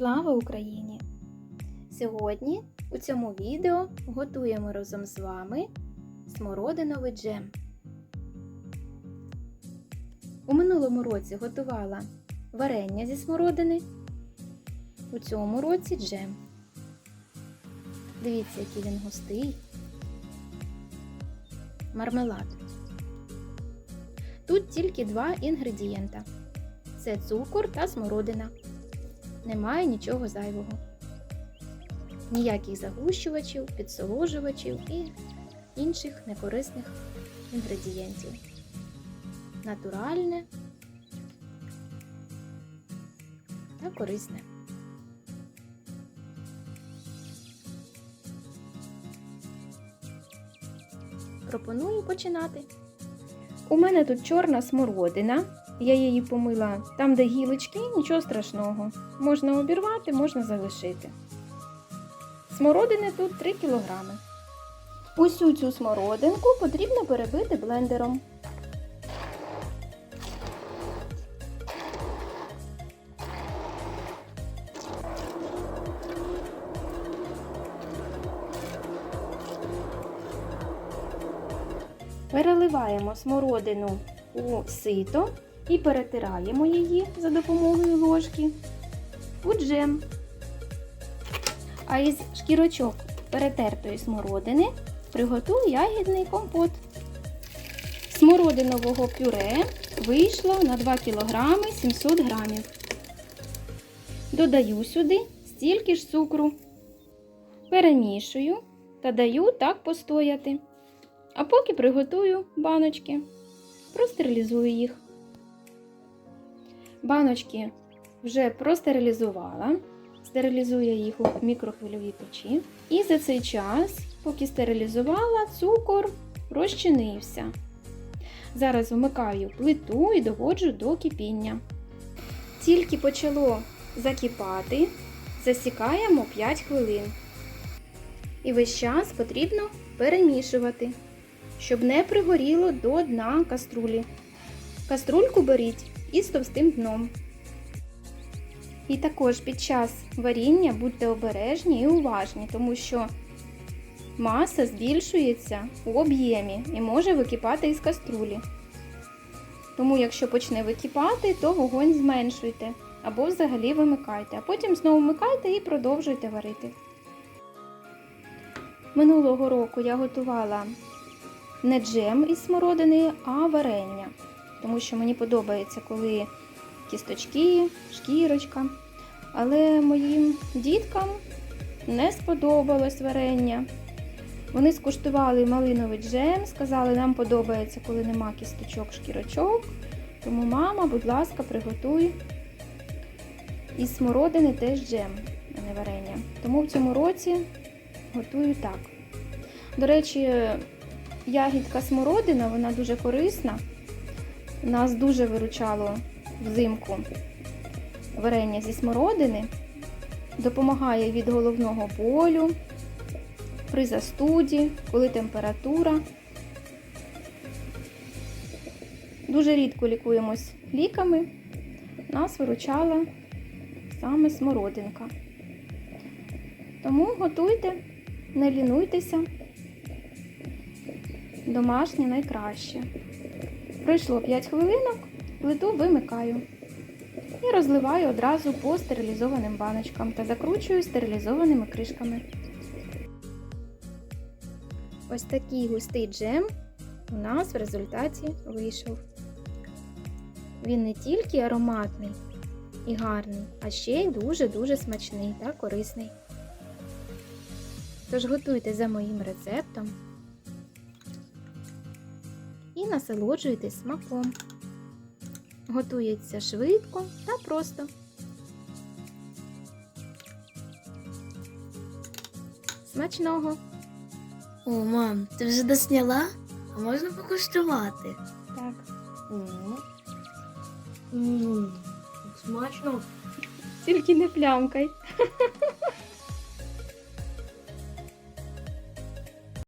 Слава Україні! Сьогодні у цьому відео готуємо разом з вами смородиновий джем. У минулому році готувала варення зі смородини, у цьому році джем. Дивіться, який він густий. Мармелад. Тут тільки два інгредієнта: це цукор та смородина. Немає нічого зайвого. Ніяких загущувачів, підсоложувачів і інших некорисних інгредієнтів. Натуральне та корисне. Пропоную починати. У мене тут чорна смородина. Я її помила там, де гілочки, нічого страшного. Можна обірвати, можна залишити. Смородини тут 3 кг. Усю цю смородинку потрібно перебити блендером. Переливаємо смородину у сито і перетираємо її за допомогою ложки у джем. А із шкірочок перетертої смородини приготую ягідний компот. Смородинового пюре вийшло на 2 кг 700 г. Додаю сюди стільки ж цукру, перемішую та даю так постояти. А поки приготую баночки, простерилізую їх. Баночки вже простерилізувала, стерилізую їх у мікрохвильовій печі. І за цей час, поки стерилізувала, цукор розчинився. Зараз вмикаю плиту і доводжу до кипіння. Тільки почало закипати, засікаємо 5 хвилин. І весь час потрібно перемішувати, щоб не пригоріло до дна каструлі. Каструльку беріть із товстим дном. І також під час варіння будьте обережні і уважні, тому що маса збільшується у об'ємі і може википати із каструлі. Тому, якщо почне википати, то вогонь зменшуйте або взагалі вимикайте, а потім знову вмикайте і продовжуйте варити. Минулого року я готувала не джем із смородини, а варення. Тому що мені подобається, коли кісточки, шкірочка. Але моїм діткам не сподобалось варення. Вони скуштували малиновий джем, сказали, нам подобається, коли нема кісточок, шкірочок. Тому, мама, будь ласка, приготуй із смородини теж джем, а не варення. Тому в цьому році готую так. До речі, ягідка смородина, вона дуже корисна. Нас дуже виручало взимку варення зі смородини, допомагає від головного болю, при застуді, коли температура. Дуже рідко лікуємось ліками, нас виручала саме смородинка. Тому готуйте, не лінуйтеся, домашнє найкраще. Пройшло 5 хвилинок, плиту вимикаю і розливаю одразу по стерилізованим баночкам та закручую стерилізованими кришками. Ось такий густий джем у нас в результаті вийшов. Він не тільки ароматний і гарний, а ще й дуже-дуже смачний та корисний. Тож готуйте за моїм рецептом і насолоджуйтесь смаком. Готується швидко та просто. Смачного! О, мам, ти вже досняла? А можна покуштувати? Так. Ммм, смачно. Тільки не плямкай.